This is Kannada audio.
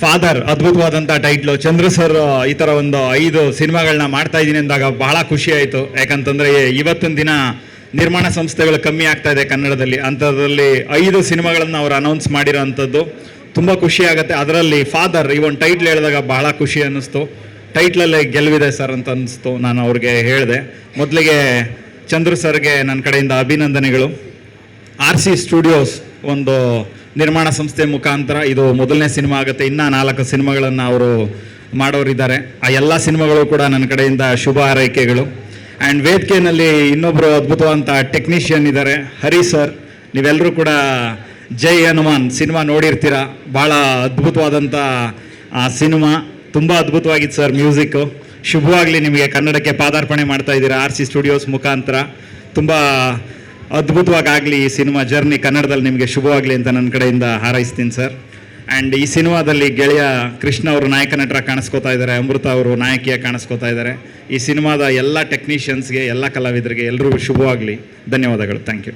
ಫಾದರ್ ಅದ್ಭುತವಾದಂಥ ಟೈಟ್ಲು ಚಂದ್ರ ಸರ್ ಈ ಥರ ಒಂದು ಐದು ಸಿನಿಮಾಗಳನ್ನ ಮಾಡ್ತಾ ಇದ್ದೀನಿ ಅಂದಾಗ ಬಹಳ ಖುಷಿ ಆಯಿತು. ಯಾಕಂತಂದರೆ ಇವತ್ತಿನ ದಿನ ನಿರ್ಮಾಣ ಸಂಸ್ಥೆಗಳು ಕಮ್ಮಿ ಆಗ್ತಾ ಇದೆ ಕನ್ನಡದಲ್ಲಿ. ಅಂಥದ್ರಲ್ಲಿ ಐದು ಸಿನಿಮಾಗಳನ್ನು ಅವರು ಅನೌನ್ಸ್ ಮಾಡಿರೋ ಅಂಥದ್ದು ತುಂಬ ಖುಷಿ ಆಗುತ್ತೆ. ಅದರಲ್ಲಿ ಫಾದರ್ ಈ ಒಂದು ಟೈಟ್ಲ್ ಹೇಳಿದಾಗ ಬಹಳ ಖುಷಿ ಅನ್ನಿಸ್ತು. ಟೈಟ್ಲಲ್ಲೇ ಗೆಲುವಿದೆ ಸರ್ ಅಂತ ಅನ್ನಿಸ್ತು ನಾನು ಅವ್ರಿಗೆ ಹೇಳಿದೆ. ಮೊದಲಿಗೆ ಚಂದ್ರ ಸರ್ಗೆ ನನ್ನ ಕಡೆಯಿಂದ ಅಭಿನಂದನೆಗಳು. ಆರ್ ಸಿ ಸ್ಟುಡಿಯೋಸ್ ಒಂದು ನಿರ್ಮಾಣ ಸಂಸ್ಥೆ ಮುಖಾಂತರ ಇದು ಮೊದಲನೇ ಸಿನಿಮಾ ಆಗುತ್ತೆ. ಇನ್ನೂ ನಾಲ್ಕು ಸಿನಿಮಾಗಳನ್ನು ಅವರು ಮಾಡೋರಿದ್ದಾರೆ. ಆ ಎಲ್ಲ ಸಿನಿಮಾಗಳು ಕೂಡ ನನ್ನ ಕಡೆಯಿಂದ ಶುಭ ಹಾರೈಕೆಗಳು. ಆ್ಯಂಡ್ ವೇದಿಕೆಯಲ್ಲಿ ಇನ್ನೊಬ್ಬರು ಅದ್ಭುತವಂತ ಟೆಕ್ನಿಷಿಯನ್ ಇದ್ದಾರೆ. ಹರಿ ಸರ್ ನೀವೆಲ್ಲರೂ ಕೂಡ ಜೈ ಹನುಮಾನ್ ಸಿನಿಮಾ ನೋಡಿರ್ತೀರ? ಭಾಳ ಅದ್ಭುತವಾದಂಥ ಸಿನಿಮಾ. ತುಂಬ ಅದ್ಭುತವಾಗಿತ್ತು ಸರ್ ಮ್ಯೂಸಿಕ್ಕು ಶುಭವಾಗಲಿ ನಿಮಗೆ ಕನ್ನಡಕ್ಕೆ ಪಾದಾರ್ಪಣೆ ಮಾಡ್ತಾ ಇದ್ದೀರಾ ಆರ್ ಸಿ ಸ್ಟುಡಿಯೋಸ್ ಮುಖಾಂತರ. ತುಂಬ ಅದ್ಭುತವಾಗಿ ಆಗಲಿ ಈ ಸಿನಿಮಾ ಜರ್ನಿ ಕನ್ನಡದಲ್ಲಿ ನಿಮಗೆ ಶುಭವಾಗಲಿ ಅಂತ ನನ್ನ ಕಡೆಯಿಂದ ಹಾರೈಸ್ತೀನಿ ಸರ್. ಆ್ಯಂಡ್ ಈ ಸಿನಿಮಾದಲ್ಲಿ ಗೆಳೆಯ ಕೃಷ್ಣ ಅವರು ನಾಯಕ ನಟರ ಕಾಣಿಸ್ಕೋತಾ ಇದ್ದಾರೆ, ಅಮೃತ ಅವರು ನಾಯಕಿಯ ಕಾಣಿಸ್ಕೋತಾ ಇದ್ದಾರೆ. ಈ ಸಿನಿಮಾದ ಎಲ್ಲ ಟೆಕ್ನಿಷಿಯನ್ಸ್ಗೆ ಎಲ್ಲ ಕಲಾವಿದರಿಗೆ ಎಲ್ಲರಿಗೂ ಶುಭವಾಗಲಿ. ಧನ್ಯವಾದಗಳು. Thank you